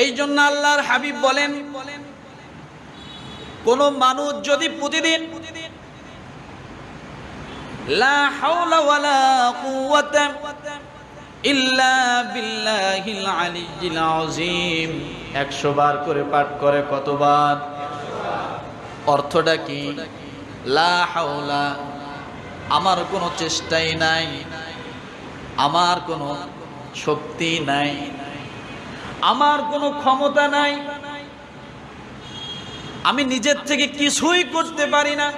এই জন্য আল্লাহর হাবিব বলেন, কোন মানুষ যদি প্রতিদিন 100 বার করে পাঠ করে কতবার? অর্থটা কি? লা হাওলা, আমার কোনো চেষ্টাই নাই, আমার কোনো শক্তি নাই। আমার কোনো ক্ষমতা নাই। আমি নিজের থেকে কিছুই করতে পারি না।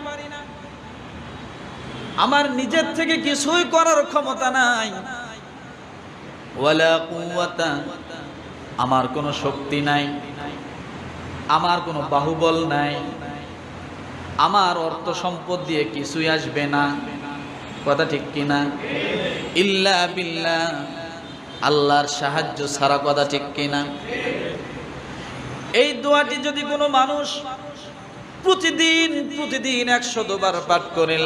আমার নিজের থেকে কিছুই করার ক্ষমতা নাই। আমার কোনো শক্তি নাই। আমার কোনো বাহুবল নাই। আমার অর্থ সম্পদ দিয়ে কিছুই আসবে না। কথা ঠিক কিনা? ইল্লা বিল্লাহ। আল্লাহর সাহায্য ছাড়া কথা ঠিক কিনা? এই দোয়াটি যদি কোনো মানুষ প্রতিদিন প্রতিদিন একশো দুবার পাঠ করে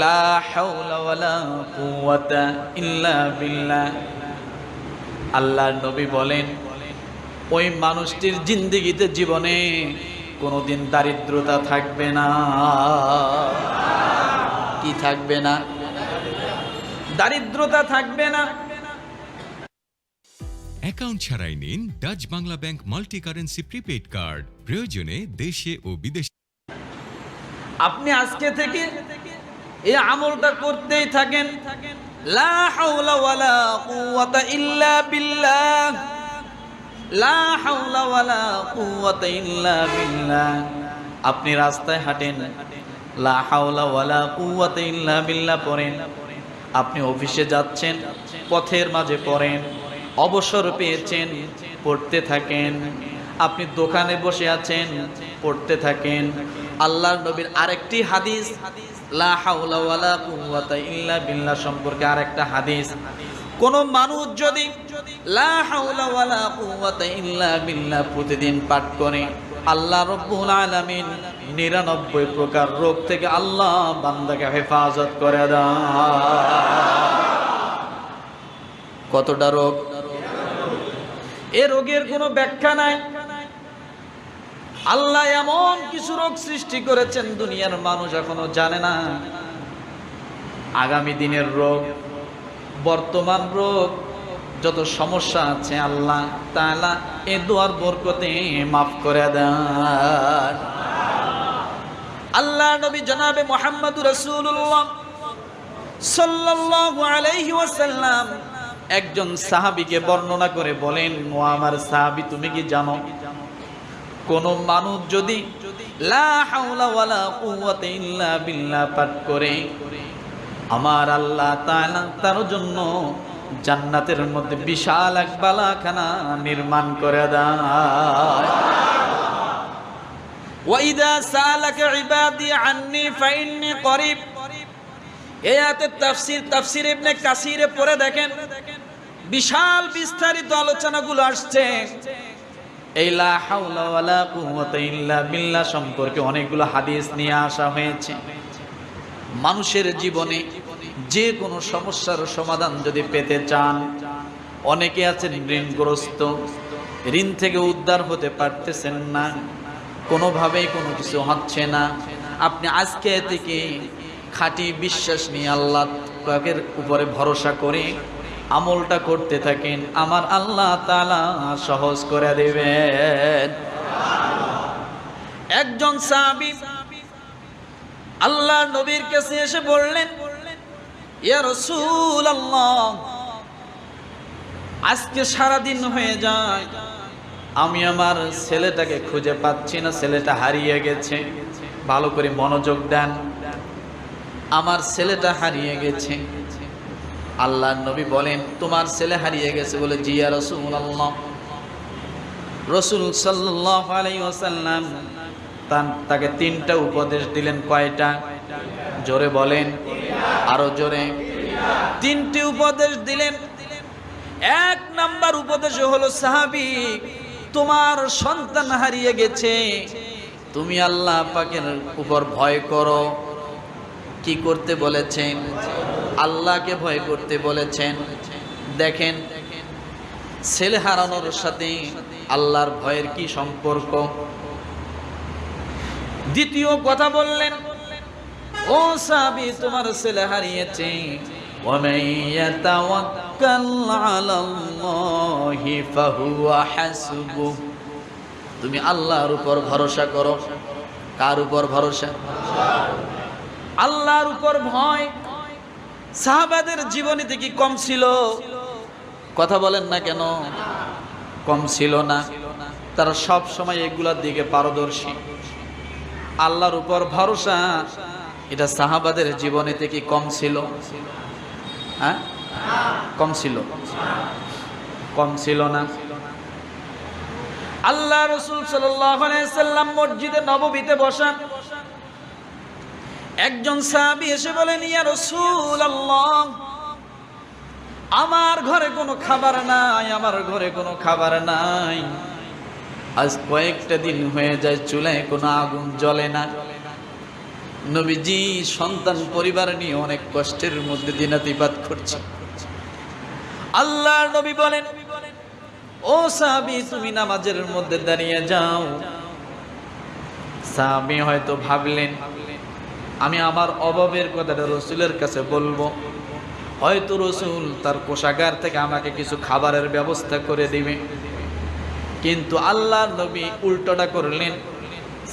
আল্লাহর নবী বলেন, ওই মানুষটির জিন্দিগিতে জীবনে কোনোদিন দারিদ্রতা থাকবে না। কি থাকবে না? দারিদ্রতা থাকবে না। অ্যাকাউন্ট ছাড়াই নিন Dutch Bangla bank multi currency prepaid card প্রয়োজনে দেশে ও বিদেশে আপনি আজকে থেকে এই আমলটা করতেই থাকেন। লা হাওলা ওয়ালা কুওয়াতা ইল্লা বিল্লাহ। লা হাওলা ওয়ালা কুওয়াতা ইল্লা বিল্লাহ। আপনি রাস্তায় হাঁটেন, লা হাওলা ওয়ালা কুওয়াতা ইল্লা বিল্লাহ পড়েন। আপনি অফিসে যাচ্ছেন, পথের মাঝে পড়েন। অবসর পেয়েছেন, পড়তে থাকেন। আপনি দোকানে বসে আছেন, পড়তে থাকেন। আল্লাহর নবীর আরেকটি হাদিস, লা হাওলা ওয়ালা কুওয়াতা ইল্লা বিল্লাহ সম্পর্কে আরেকটা হাদিস। কোন মানুষ যদি লা হাওলা ওয়ালা ইল্লা বিল্লাহ প্রতিদিন পাঠ করে, আল্লাহ রব্বুল আলামিন নিরানব্বই প্রকার রোগ থেকে আল্লাহ বান্দাকে হেফাজত করে দেয় কতটা রোগ? এ রোগের কোনো ব্যাখ্যা নাই। আল্লাহ এমন কিছু রোগ সৃষ্টি করেছেন দুনিয়ার মানুষ এখনও জানে না। আগামী দিনের রোগ, বর্তমান রোগ, যত সমস্যা আছে আল্লাহ তাআলা এ দোয়ার বরকতে মাফ করে দেন। আল্লাহ নবী জনাবে মোহাম্মদ রাসূলুল্লাহ সাল্লাল্লাহু আলাইহি ওয়াসাল্লাম একজন সাহাবিকে বর্ণনা করে বলেন, ও আমার সাহাবী, তুমি কি জানো? কোন মানুষ যদি আমার আল্লাহ তার জন্য জান্নাতের মধ্যে বিশাল এক বালাখানা নির্মাণ করে দেয় ওয়াইদা আয়াতের তাফসীর তাফসীর ইবনে কাসিরে পড়ে দেখেন। বিশাল বিস্তারিত আলোচনাগুলো আসছে। এই লা সম্পর্কে অনেকগুলো হাদিস নিয়ে আসা হয়েছে। মানুষের জীবনে যে কোনো সমস্যার সমাধান যদি পেতে চান, অনেকে আছেন ঋণগ্রস্ত, ঋণ থেকে উদ্ধার হতে পারতেছেন না, কোনোভাবেই কোনো কিছু হচ্ছে না। আপনি আজকে থেকে খাঁটি বিশ্বাস নিয়ে আল্লাহ উপরে ভরসা করে আমলটা করতে থাকেন, আমার আল্লাহ তালা সহজ করে দেবেন। একজন আল্লাহ নবীর কাছে এসে বললেন, ইয়া রসুল আল্লাহ আজকে সারা দিন হয়ে যায়, আমি আমার ছেলেটাকে খুঁজে পাচ্ছি না, ছেলেটা হারিয়ে গেছে, ভালো করে মনোযোগ দেন, আমার ছেলেটা হারিয়ে গেছে। আল্লাহ নবী বলেন, তোমার ছেলে হারিয়ে গেছে বলে, জিয়া রসুল আল্লাহ রসুল সাল্লাহ তাকে তিনটা উপদেশ দিলেন, কয়টা? জোরে বলেন। আরও জোরে। তিনটি উপদেশ দিলেন। এক নাম্বার উপদেশ হলো, সাহাবি, তোমার সন্তান হারিয়ে গেছে। তুমি আল্লাহ পাকের উপর ভয় করো। কি করতে বলেছেন? আল্লাহকে ভয় করতে বলেছেন। দেখেন, ছেলে হারানোর সাথে আল্লাহর ভয়ের কি সম্পর্ক? দ্বিতীয় কথা বললেন, ও সাবি তোমার ছেলে হারিয়েছে। তুমি আল্লাহর উপর ভরসা করো। কার উপর ভরসা? আল্লাহর উপর ভয় সাহাবাদের জীবনী থেকে কম ছিল। কথা বলেন না কেন? কম ছিল না। তারা সব সময় এগুলার দিকে পারদর্শী। আল্লাহর উপর ভরসা, এটা সাহাবাদের জীবনে থেকে কম ছিল। হ্যাঁ? কম ছিল। কম ছিল না। আল্লাহ রসুল সাল্লাম মসজিদে নববীতে বসা একজন সাহাবি এসে বলেন, ইয়া রসুল আল্লাহ আমার ঘরে কোনো খাবার নাই, আমার ঘরে কোনো খাবার নাই। আজ কয়েকটা দিন হয়ে যায়, চুলায় কোনো আগুন জ্বলে না। নবীজি সন্তান, পরিবার নিয়ে অনেক কষ্টের মধ্যে দিনাতিপাত করছে। আল্লাহ নবী বলেন, ও সাহাবি, তুমি নামাজের মধ্যে দাঁড়িয়ে যাও। সাহাবি হয়তো ভাবলেন আমি আমার অভাবের কথাটা রসুলের কাছে বলব। হয়তো রসুল তার কোষাগার থেকে আমাকে কিছু খাবারের ব্যবস্থা করে দিবে। কিন্তু আল্লাহ নবী উল্টোটা করলেন।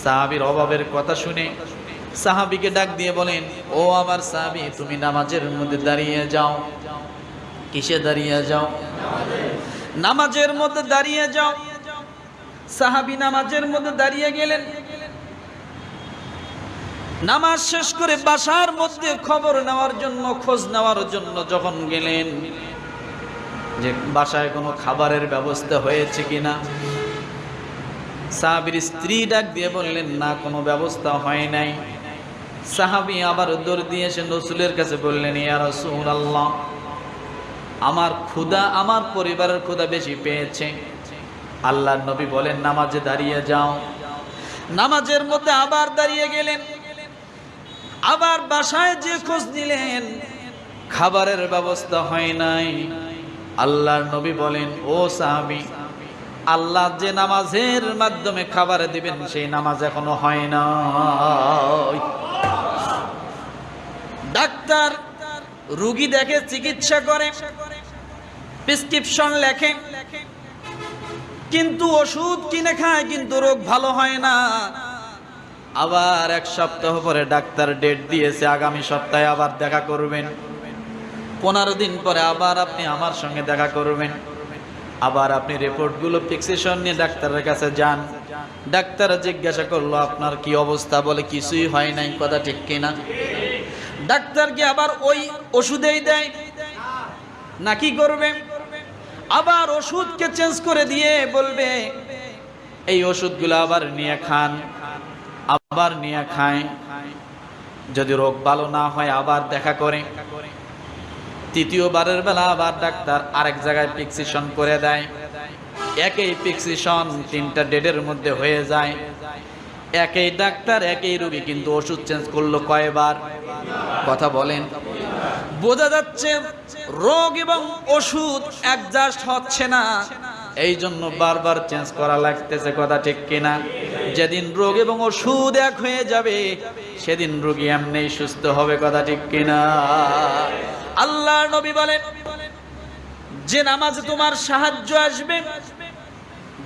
সাহাবির অভাবের কথা শুনে সাহাবিকে ডাক দিয়ে বলেন, ও আমার সাহাবি, তুমি নামাজের মধ্যে দাঁড়িয়ে যাও। কিসে দাঁড়িয়ে যাও? নামাজের মধ্যে দাঁড়িয়ে যাও। সাহাবি নামাজের মধ্যে দাঁড়িয়ে গেলেন। নামাজ শেষ করে বাসার মধ্যে খবর নেওয়ার জন্য, খোঁজ নেওয়ার জন্য যখন গেলেন, যে বাসায় কোনো খাবারের ব্যবস্থা হয়েছে কিনা, সাহাবির স্ত্রী ডাক দিয়ে বললেন, না, কোনো ব্যবস্থা হয় নাই। সাহাবি আবার দৌড় দিয়ে এসে রসুলের কাছে বললেন, ইয়া রসুল আল্লাহ আমার ক্ষুদা আমার পরিবারের ক্ষুদা বেশি পেয়েছে। আল্লাহ নবী বলেন, নামাজে দাঁড়িয়ে যাও। নামাজের মধ্যে আবার দাঁড়িয়ে গেলেন। আবার বাসায় যে খোঁজ নিলেন, খাবারের ব্যবস্থা হয় নাই। আল্লাহর নবী বলেন, ও সাহাবি, আল্লাহ যে নামাজের মাধ্যমে খাবার দিবেন, সেই নামাজ এখনও হয় না ডাক্তার রুগী দেখে চিকিৎসা করে, প্রেসক্রিপশন লেখে, কিন্তু ওষুধ কিনে খায়, কিন্তু রোগ ভালো হয় না। আবার এক সপ্তাহ পরে ডাক্তার ডেট দিয়েছে, আগামী সপ্তাহে আবার দেখা করবেন। পনেরো দিন পরে আবার আপনি আমার সঙ্গে দেখা করবেন। আবার আপনি রিপোর্টগুলো ফিক্সেশন নিয়ে ডাক্তারের কাছে যান। ডাক্তার জিজ্ঞাসা করল, আপনার কি অবস্থা? বলে, কিছুই হয় নাই, কথা ঠিক কিনা? ডাক্তারকে আবার ওই ওষুধেই দেয়? না, কি করবে? আবার ওষুধকে চেঞ্জ করে দিয়ে বলবে, এই ওষুধগুলো আবার নিয়ে খান। আবার নিয়ে খায়। যদি রোগ ভালো না হয়, আবার দেখা করে। তৃতীয়বারের বেলা আবার ডাক্তার আরেক জায়গায় ফিক্সেশন করে দেয়। একই ফিক্সেশন তিনটা ডেটের মধ্যে হয়ে যায়। একই ডাক্তার, একই রোগী, কিন্তু ওষুধ চেঞ্জ করল কয়বার? কথা বলেন। বোঝা যাচ্ছে রোগ এবং ওষুধ অ্যাডজাস্ট হচ্ছে না। এই জন্য বারবার চেঞ্জ করা লাগতেছে, কথা ঠিক কিনা? যেদিন রোগ এবং ওষুধ এক হয়ে যাবে, সেদিন রোগী এমনি সুস্থ হবে, কথা ঠিক কিনা? আল্লাহ নবী বলেন, যে নামাজে তোমার সাহায্য আসবে,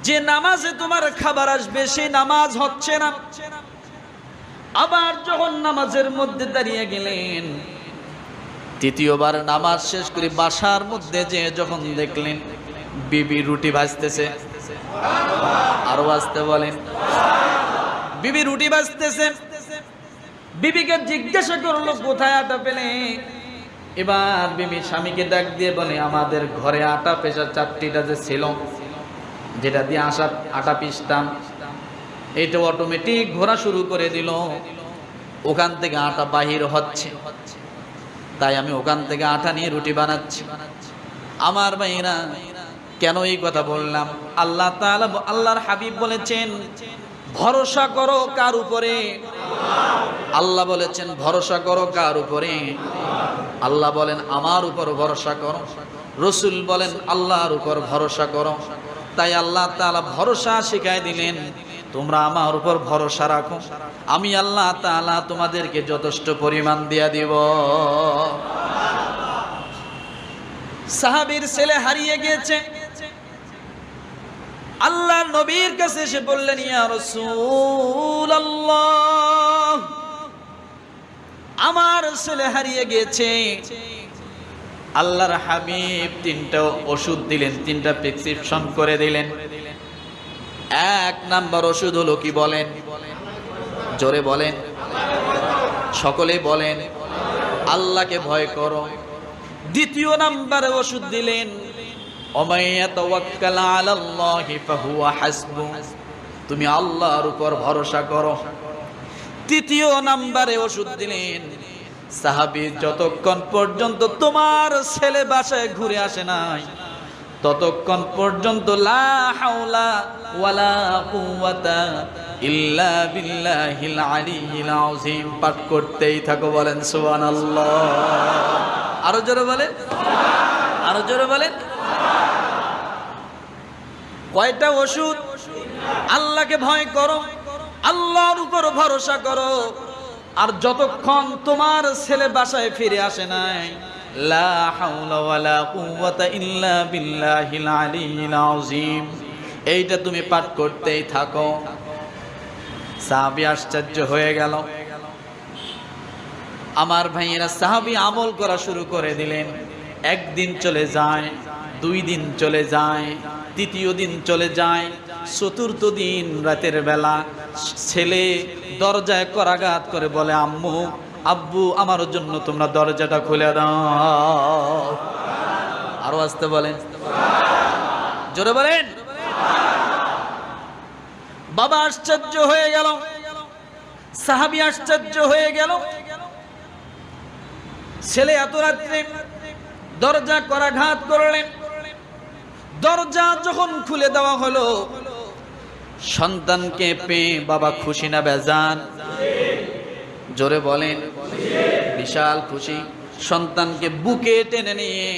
যে নামাজে তোমার খাবার আসবে সেই নামাজ হচ্ছে না। আবার যখন নামাজের মধ্যে দাঁড়িয়ে গেলেন, তৃতীয়বার নামাজ শেষ করে বাসার মধ্যে যে যখন দেখলেন, বিবি রুটি ভাজতেছে। আরও ভাজতে বলেন। বিবি রুটি ভাজতেছে বিবিকে জিজ্ঞাসা করল, কোথায় আটা পেলে? এবার বিবি স্বামীকে ডাক দিয়ে বলে, আমাদের ঘরে আটা পেশা চারটিটা যে ছিল, যেটা দিয়ে আসা আটা পিসতাম এটা অটোমেটিক ঘোরা শুরু করে দিল। ওখান থেকে আটা বাহির হচ্ছে। তাই আমি ওখান থেকে আটা নিয়ে রুটি বানাচ্ছি। আমার ভাইরা কেন এই কথা বললাম? আল্লাহ তাআলা আল্লাহর হাবিব বলেছেন, ভরসা করো কার উপরে? আল্লাহ বলেছেন, ভরসা করো কার উপরে? আল্লাহ বলেন, আমার উপর ভরসা করো। রসুল বলেন, আল্লাহর উপর ভরসা করো। তাই আল্লাহ তাআলা ভরসা শিখাই দিলেন, তোমরা আমার উপর ভরসা রাখো। আমি আল্লাহ তাআলা তোমাদেরকে যথেষ্ট পরিমাণ দিয়া দিব। সাহাবীর ছেলে হারিয়ে গিয়েছে। আল্লাহর নবীর কাছে এসে বললেন, ইয়া রাসূলুল্লাহ, আমার ছেলে হারিয়ে গেছে। আল্লাহর হাবিব তিনটা ওষুধ দিলেন, তিনটা প্রেসক্রিপশন করে দিলেন। এক নাম্বার ওষুধ হলো কি বলেন? জোরে বলেন। সকলে বলেন, আল্লাহকে ভয় করো। দ্বিতীয় নাম্বারে ওষুধ দিলেন তুমি আল্লাহর উপর ভরসা করো। তৃতীয় নাম্বারে ওষুধ দিলেন, সাহাবি যতক্ষণ পর্যন্ত তোমার ছেলে বাসায় ঘুরে আসে নাই, ততক্ষণ পর্যন্ত লা হাওলা ওয়ালা পাঠ করতেই থাকো বলেন, সুবহানাল্লাহ। আরও জোরে বলেন। আরও জোরে বলেন। কয়টা ওষুধ? আল্লাহকে ভয় করো, আল্লাহর উপর ভরসা করো। আর যতক্ষণ তোমার ছেলে বাসায় ফিরে আসে নাই এইটা তুমি পাঠ করতেই থাকো। সাহাবি আশ্চর্য হয়ে গেল। আমার ভাইয়েরা, সাহাবি আমল করা শুরু করে দিলেন। একদিন চলে যায়, দুই দিন চলে যায়, তৃতীয় দিন চলে যায়, চতুর্থ দিন রাতের বেলা ছেলে দরজায় করাঘাত করে বলে, আম্মু, আব্বু, আমার জন্য তোমরা দরজাটা খুলে দাও। আরও আসতে বলেন। জোরে বলেন। বাবা আশ্চর্য হয়ে গেল। সাহাবি আশ্চর্য হয়ে গেল। ছেলে এত রাত্রে দরজা করাঘাত করলেন। দরজা যখন খুলে দেওয়া হলো, সন্তানকে পেয়ে বাবা খুশি না বেজান? জোরে বলেন, বিশাল খুশি। সন্তানকে বুকে টেনে নিয়ে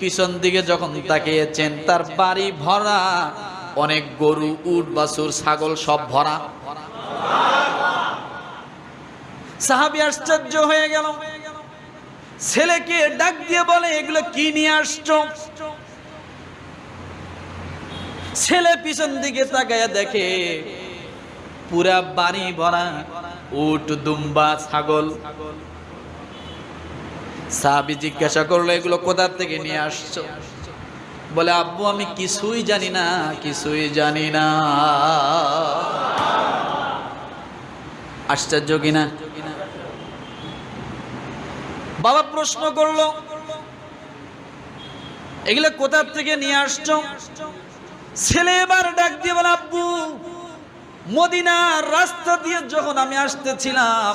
পিছন দিকে যখন তাকিয়েছেন, তার বাড়ি ভরা, অনেক গরু, উট, বাছুর, ছাগল সব ভরা। সাহাবি আশ্চর্য হয়ে গেল। ছেলেকে ডাক দিয়ে বলে, এগুলো কি নিয়ে আসছো? ছেলে পিছন দিকে তাকায়া দেখে, পুরা বাড়ি ভরা উট, দুম্বা, ছাগল। সাহাবি জিজ্ঞাসা করল, এগুলো কোথার থেকে নিয়ে আসছো? বলে, আব্বু, আমি কিছুই জানি না, কিছুই জানি না। আশ্চর্য কিনা বাবা প্রশ্ন করল, এগুলো কোথার থেকে নিয়ে আসছো? ছেলে এবার ডাক দিয়ে বলে, আব্বু, মদিনার রাস্তা দিয়ে যখন আমি আসতেছিলাম,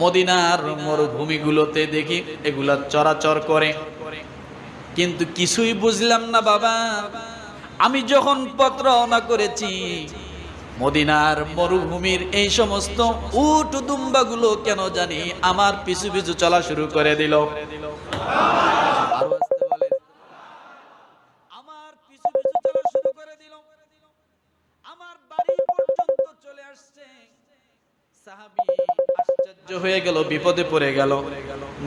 মদিনার মরুভূমিগুলোতে দেখি এগুলা চরাচর করে। কিন্তু কিছুই বুঝলাম না বাবা। আমি যখন পত্র করেছি মদিনার মরুভূমির এই সমস্ত উট দুম্বাগুলো কেন জানি আমার পিছু পিছু চলা শুরু করে দিল। হয়ে গেল, বিপদে পড়ে গেল।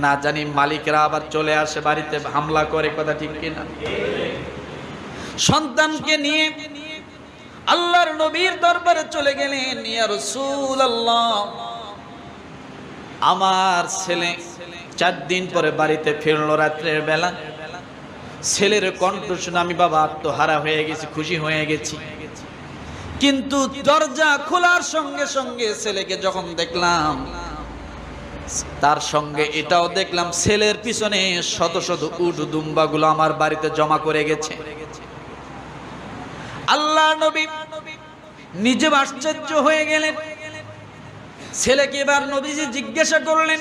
না জানি মালিকরা আবার চলে আসে, বাড়িতে হামলা করে, কথা ঠিক কিনা? সন্তানকে নিয়ে আল্লাহর নবীর দরবারে চলে গেলেন, ইয়া রাসূলুল্লাহ, আমার ছেলে চার দিন পরে বাড়িতে ফিরলো রাত্রের বেলা। ছেলের কণ্ঠ শুনে আমি বাবা আত্মহারা হয়ে গেছি, খুশি হয়ে গেছি। কিন্তু দরজা খোলার সঙ্গে সঙ্গে ছেলেকে যখন দেখলাম, তার সঙ্গে এটাও দেখলাম, ছেলের পিছনে শত শত উট দুম্বাগুলো আমার বাড়িতে জমা করে গেছে। আল্লাহ নবী নিজে আশ্চর্য হয়ে গেলেন। ছেলেকে এবার নবীজি জিজ্ঞাসা করলেন,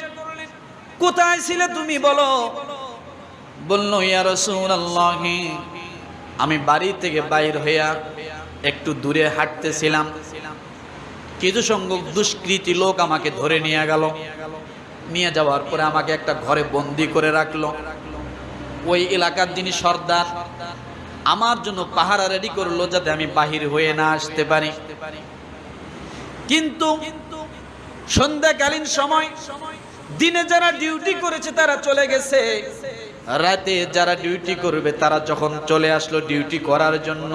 কোথায় ছিলে তুমি বলো? বলল, ইয়া রাসূলুল্লাহ, আমি বাড়ি থেকে বাইর হইয়া একটু দূরে হাঁটতেছিলাম। কিছু সংখ্যক দুষ্কৃতী লোক আমাকে ধরে নিয়ে গেল। নিয়ে যাওয়ার পরে আমাকে একটা ঘরে বন্দি করে রাখল। ওই এলাকার যিনি সর্দার আমার জন্য পাহারা রেডি করল যাতে আমি বাহির হয়ে না আসতে পারি। কিন্তু সন্ধ্যাকালীন সময় দিনে যারা ডিউটি করেছে তারা চলে গেছে। রাতে যারা ডিউটি করবে তারা যখন চলে আসলো ডিউটি করার জন্য,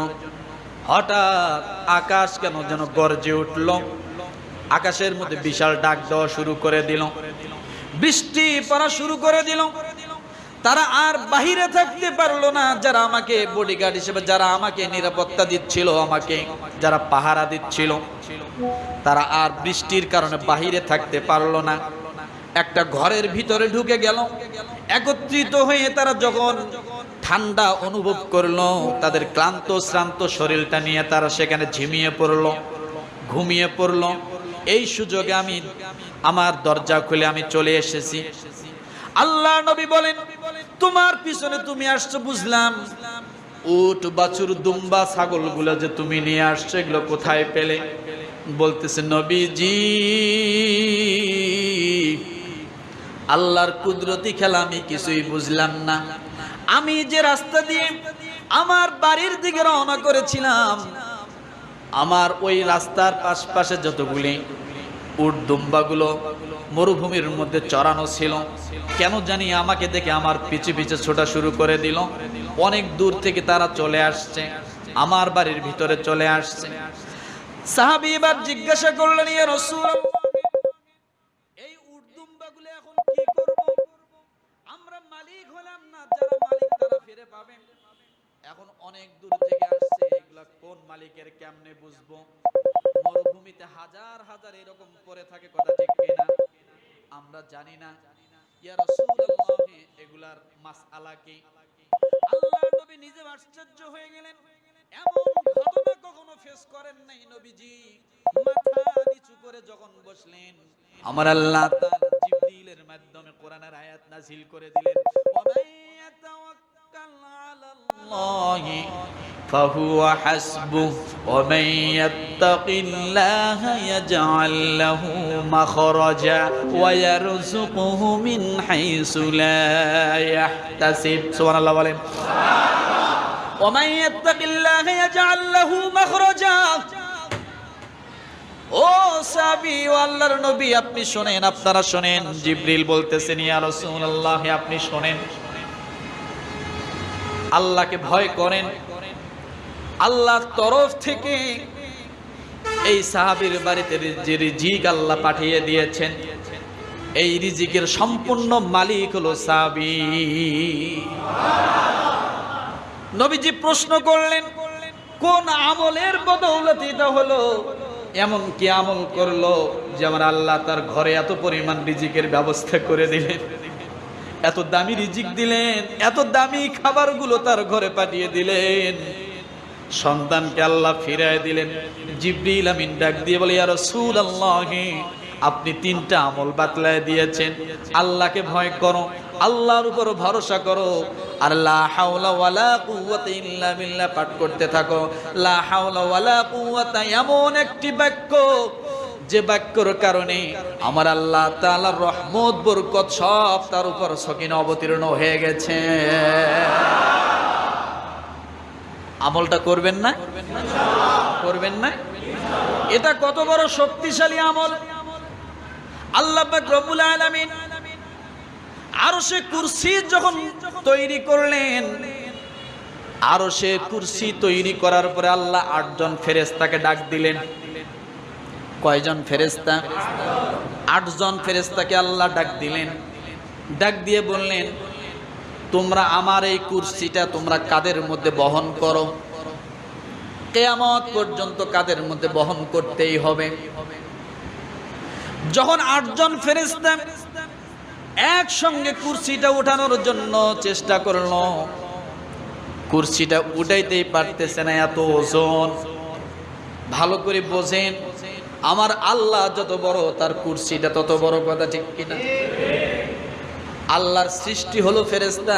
হঠাৎ আকাশ কেন যেন গর্জে উঠল। আকাশের মধ্যে বিশাল ডাক দেওয়া শুরু করে দিল। বৃষ্টি পড়া শুরু করে দিল। তারা আর বাহিরে থাকতে পারল না। যারা আমাকে বডিগার্ড হিসেবে, যারা আমাকে নিরাপত্তা দিচ্ছিল, আমাকে যারা পাহারা দিচ্ছিল, তারা আর বৃষ্টির কারণে বাহিরে থাকতে পারল না। একটা ঘরের ভিতরে ঢুকে গেল। একত্রিত হয়ে তারা যখন ঠান্ডা অনুভব করল, তাদের ক্লান্ত, শ্রান্ত শরীরটা নিয়ে তারা সেখানে ঝিমিয়ে পড়ল, ঘুমিয়ে পড়ল। এই সুযোগে আমি, আমার দরজা খুলে আমি চলে এসেছি। আল্লাহ নবী বলেন তোমার পিছনে তুমি আসছো, বুঝলাম। উট, বাছুর, দুম্বা, ছাগলগুলো যে তুমি নিয়ে আসছো, এগুলো কোথায় পেলে? বলতেছে, নবীজি, আল্লাহর কুদরতি খেলা আমি কিছুই বুঝলাম না। আমি যে রাস্তা দিয়ে আমার বাড়ির দিকে রওনা করেছিলাম, আমার ওই রাস্তার পাশপাশে যতগুলি উট দুম্বাগুলো মরুভূমির মধ্যে চড়ানো ছিল। কেন জানি আমাকে দেখে আমার পিছে পিছে ছোটা শুরু করে দিল। অনেক দূর থেকে তারা চলে আসছে। আমার বাড়ির ভিতরে চলে আসছে। সাহাবি এবার জিজ্ঞাসা করলেন, ইয়া এই উট এখন আমরা মালিক হলাম না, যারা মালিক ফিরে পাবে। এখন অনেক দূর থেকে আসছে, এগুলা কোন মালিকের কেমনে বুঝব? মরুভূমিতে হাজার হাজার এরকম পড়ে থাকে কথা ঠিক কিনা আমরা জানি না। ইয়া রাসূলুল্লাহ, এগুলার মাসআলা কি? আল্লাহ নবী নিজে আশ্চর্য হয়ে গেলেন। এমন ঘটনা কখনো ফেস করেন নাই নবীজি। মাথা নিচু করে যখন বসলেন, আমার আল্লাহ তাআলা জিবরিলের মাধ্যমে কোরআনের আয়াত নাযিল করে দিলেন। ওয়া ইয়াতাওয়াক্কাল আলাল্লাহি فهو حسبه ومن يتق الله يجعل له مخرجا ويرزقه من حيث لا يحتسب سبحان الله বলেন ومن يتق الله يجعل له مخرجا ও সাবি ও আল্লাহর নবী আপনি শোনেন আপনারা শোনেন জিবরিল বলতেছেন ইয়া রাসূলুল্লাহ আপনি শোনেন আল্লাহকে ভয় করেন। আল্লাহর তরফ থেকে এই সাহাবীর বাড়িতে যে রিজিক আল্লাহ পাঠিয়ে দিয়েছেন, এই রিজিকের সম্পূর্ণ মালিক হলো সাহাবী। নবীজি প্রশ্ন করলেন, কোন আমলের বদৌলতে এটা হলো? এমন কি আমল করল যে আমার আল্লাহ তার ঘরে এত পরিমাণ রিজিকের ব্যবস্থা করে দিলেন? এত দামি রিজিক দিলেন, এত দামি খাবারগুলো তার ঘরে পাঠিয়ে দিলেন। সন্তানকে আল্লাহ ফিরায় দিলেন। জিব্রিল আমিন ডাক দিয়ে বলে আর সুর আল্লাহ আপনি তিনটা আমল বাতলায় দিয়েছেন। আল্লাহকে ভয় করো, আল্লাহর উপর ভরসা করো। আর লা হাওলা ওয়ালা কুওয়াতা ইল্লা পাঠ করতে থাকো। লা হাওলা ওয়ালা কুওয়াতা, এমন একটি বাক্য যে বাক্যর কারণে আমার আল্লাহ তাআলার রহমত, বরকত সব তার উপর সকিন অবতীর্ণ হয়ে গেছে। আমলটা করবেন না? করবেন না? এটা কত বড় শক্তিশালী আমল। আল্লাহ পাক রব্বুল আলামিন আরও সে কুরসি যখন তৈরি করলেন আরও সে কুরসি তৈরি করার পরে আল্লাহ আটজন ফেরেস্তাকে ডাক দিলেন। কয়জন ফেরেস্তা আটজন ফেরেস্তাকে আল্লাহ ডাক দিলেন। ডাক দিয়ে বললেন, তোমরা আমার এই কুরসিটা তোমরা কাদের মধ্যে বহন করো? কেয়ামত পর্যন্ত কাদের মধ্যে বহন করতেই হবে? যখন আটজন ফেরেস্তা একসঙ্গে কুরসিটা উঠানোর জন্য চেষ্টা করল, কুরসিটা উঠাইতেই পারতেছে না এত ওজন। ভালো করে বোঝেন আমার আল্লাহ যত বড় তার কুরসিটা তত বড় কথা ঠিক কিনা? আল্লাহর সৃষ্টি হলো ফেরেস্তা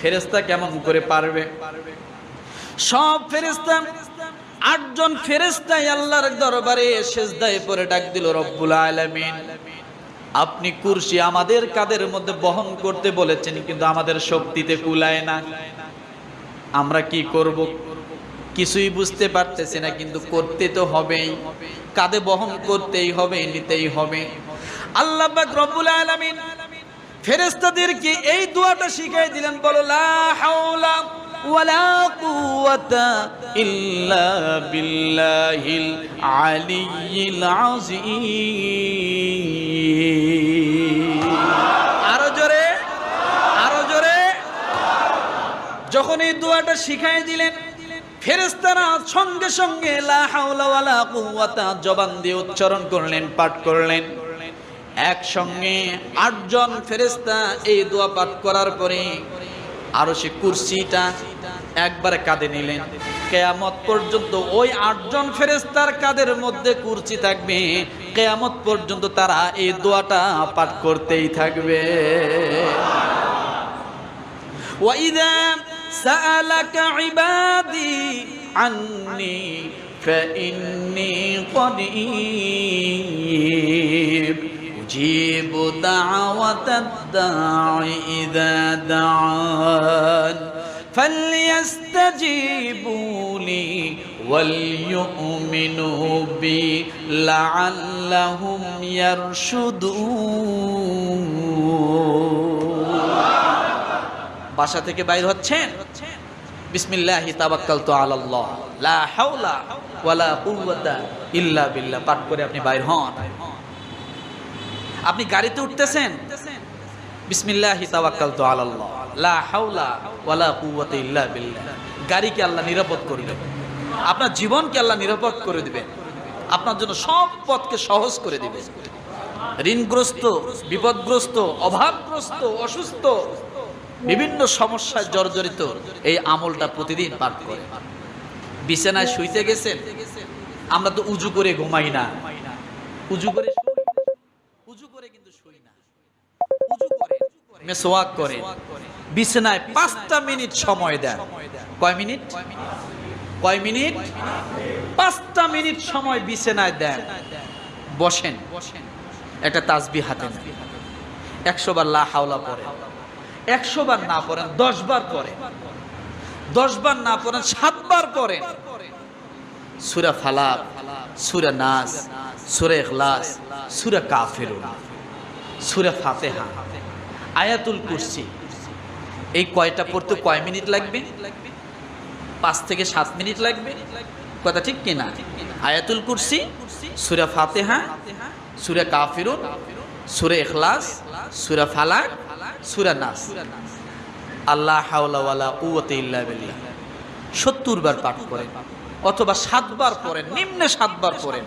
ফেরেস্তা কেমন করে পারবে? সব ফেরেস্তা আটজন ফেরেস্তাই আল্লাহর দরবারে সেজদায় পরে ডাক দিল, রব্বুল আলামিন, আপনি কুরসি আমাদের কাদের মধ্যে বহন করতে বলেছেন, কিন্তু আমাদের শক্তিতে কুলায় না। আমরা কি করব? কিছুই বুঝতে পারতেছি না, কিন্তু করতে তো হবেই। কাঁধে বহন করতেই হবে, নিতেই হবে। আল্লাহ রব্বুল আলামিন ফেরেশতাদেরকে এই দোয়াটা শিখিয়ে দিলেন, বলো, লা হাওলা ওয়ালা ইল্লা বিল্লাহিল আলিয়্যিল আযীম। আরও জোরে আরও জোরে। যখন এই দোয়াটা শিখাই দিলেন ফেরেস্তারা সঙ্গে সঙ্গে জবান দিয়ে উচ্চারণ করলেন, পাঠ করলেন। একসঙ্গে আটজন ফেরেস্তা এই দোয়া পাঠ করার পরে আরও সে কুর্সিটা একবারে কাঁদে নিলেন। কেয়ামত পর্যন্ত ওই আটজন ফেরেস্তার কাদের মধ্যে কুর্চি থাকবে। কেয়ামত পর্যন্ত তারা এই দোয়াটা পাঠ করতেই থাকবে। ওয়াইদা سألك عبادي عني فإني قريب أجيب دعوة الداع إذا دعان. فليستجيبوا لي وليؤمنوا بي لعلهم يرشدون. বাসা থেকে বাইর হচ্ছেন? তাবাক্কালতু আলাল্লাহ। লা হাওলা ইল্লা আপনি আপনি গাড়িতে উঠতেছেন? তাওয়াক্কালতু আলাল্লাহ। লা হাওলা ওয়ালা ইল্লা গাড়িকে আল্লাহ নিরাপদ করে দেবেন। আপনার জীবনকে আল্লাহ নিরাপদ করে দিবেন। আপনার জন্য সব পথকে সহজ করে দিবেন। ঋণগ্রস্ত, বিপদগ্রস্ত, অভাবগ্রস্ত, অসুস্থ বিভিন্ন সমস্যায় জর্জরিত এই আমলটা প্রতিদিন পাঠ করে। বিছানায় শুইতে গেছেন, আমরা তো উজু করে ঘুমাই না। উজু করে উজু করে কিন্তু শুই না। উজু করে মেসোয়াক করে। বিছানায় পাঁচটা মিনিট সময় দেন। কয় মিনিট? কয় মিনিট? পাঁচটা মিনিট সময় বিছানায় দেন। বসেন। একটা তাসবি হাতে একশো বার লা হাওলা পরে একশো বার না পড়েন, দশ বার পরে দশ বার না পড়েন সাতবার পড়েন। সুরা ফালাক, সুরা নাস, সুরা ইখলাস, সুরা কাফিরুন, সুরা ফাতেহা। আয়াতুল কুরসি। এই কয়টা পড়তে কয় মিনিট লাগবে? পাঁচ থেকে সাত মিনিট লাগবে? কথা ঠিক কিনা? আয়াতুল কুরসি, সুরা ফাতেহা, সুরা কাফিরুন, সুরা ইখলাস, সুরা ফালাক আল্লাহ হাওলা ওয়ালা কুওয়াতা ইল্লা সত্তর বার পাঠ করেন, অথবা সাতবার পড়েন, নিম্নে সাতবার পড়েন,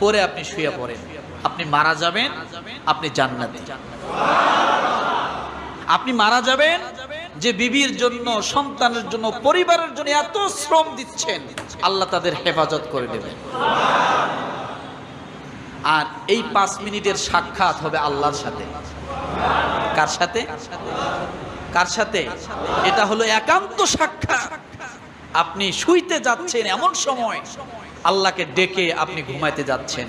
পরে আপনি শুয়ে পড়েন। আপনি মারা যাবেন, আপনি আপনি মারা যাবেন, যে বিবির জন্য, সন্তানের জন্য, পরিবারের জন্য এত শ্রম দিচ্ছেন, আল্লাহ তাদের হেফাজত করে দেবেন। আর এই পাঁচ মিনিটের সাক্ষাৎ হবে আল্লাহর সাথে। কার সাথে? কার সাথে? এটা হলো একান্ত সাক্ষাৎ। আপনি শুইতে যাচ্ছেন এমন সময় আল্লাহকে ডেকে আপনি ঘুমাইতে যাচ্ছেন।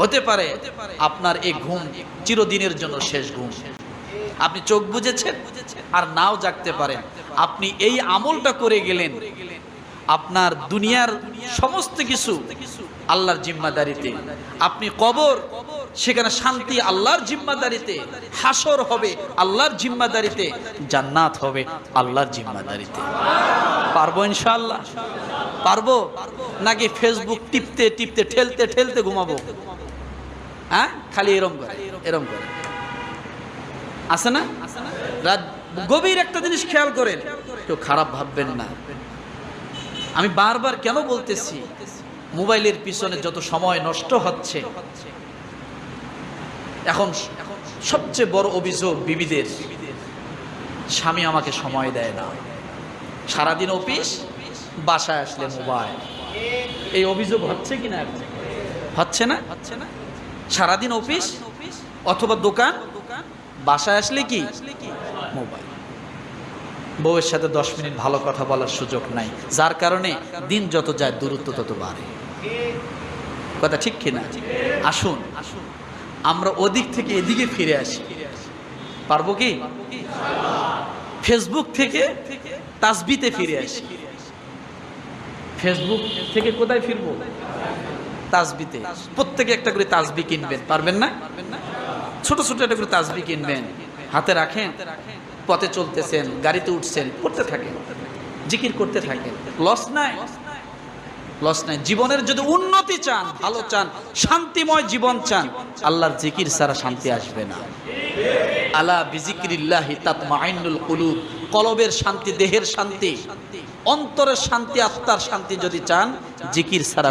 হতে পারে আপনার এই ঘুম চিরদিনের জন্য শেষ ঘুম। আপনি চোখ বুঝেছেন আর নাও জাগতে পারেন। আপনি এই আমলটা করে গেলেন। আপনার দুনিয়ার সমস্ত কিছু আল্লাহর জিম্মাদারিতে। আপনি কবর সেখানে শান্তি আল্লাহর জিম্মাদারিতে, হাসর হবে আল্লাহর জিম্মাদারিতে, জান্নাত হবে আল্লাহর জিম্মাদারিতে। পারব ইনশাআল্লাহ? পারব? নাকি ফেসবুক টিপতে টিপতে, ঠেলতে ঠেলতে ঘুমাবো? হ্যাঁ? খালি এরম করে এরম করে। আছে না? গভীর একটা জিনিস খেয়াল করেন, কেউ খারাপ ভাববেন না। আমি বারবার কেন বলতেছি, মোবাইলের পিছনে যত সময় নষ্ট হচ্ছে এখন সবচেয়ে বড় অভিযোগ বিবিদের, স্বামী আমাকে সময় দেয় না। সারাদিন অফিস, বাসায় আসলে মোবাইল। এই অভিযোগ হচ্ছে কি না? হচ্ছে না? হচ্ছে না সারাদিন অফিস অথবা দোকান, বাসায় আসলে কি? মোবাইল। বউয়ের সাথে দশ মিনিট ভালো কথা বলার সুযোগ নাই। যার কারণে দিন যত যায় দূরত্ব তত বাড়ে। কথা ঠিক কিনা? আসুন আসুন। আমরা ওদিক থেকে এদিকে ফিরে আসি। পারব কি? ফেসবুক থেকে তাসবিতে ফিরে আসি। ফেসবুক থেকে কোথায় ফিরবো? তাসবিতে। প্রত্যেকে একটা করে তাসবি কিনবেন, পারবেন না? ছোট ছোট একটা করে তাসবি কিনবেন। হাতে রাখেন, পথে চলতেছেন, গাড়িতে উঠছেন, করতে থাকেন, জিকির করতে থাকেন। লস নাই? লস নাই। জীবনের যদি উন্নতি চান, ভালো চান, শান্তিময় জীবন চান, আল্লাহর জিকির ছাড়া শান্তি আসবে না। আলা বিজিকিরিল্লাহি তাতমাইনুল কুলুব। কলবের শান্তি, দেহের শান্তি, অন্তরের শান্তি, আত্মার শান্তি যদি চান, জিকির ছাড়া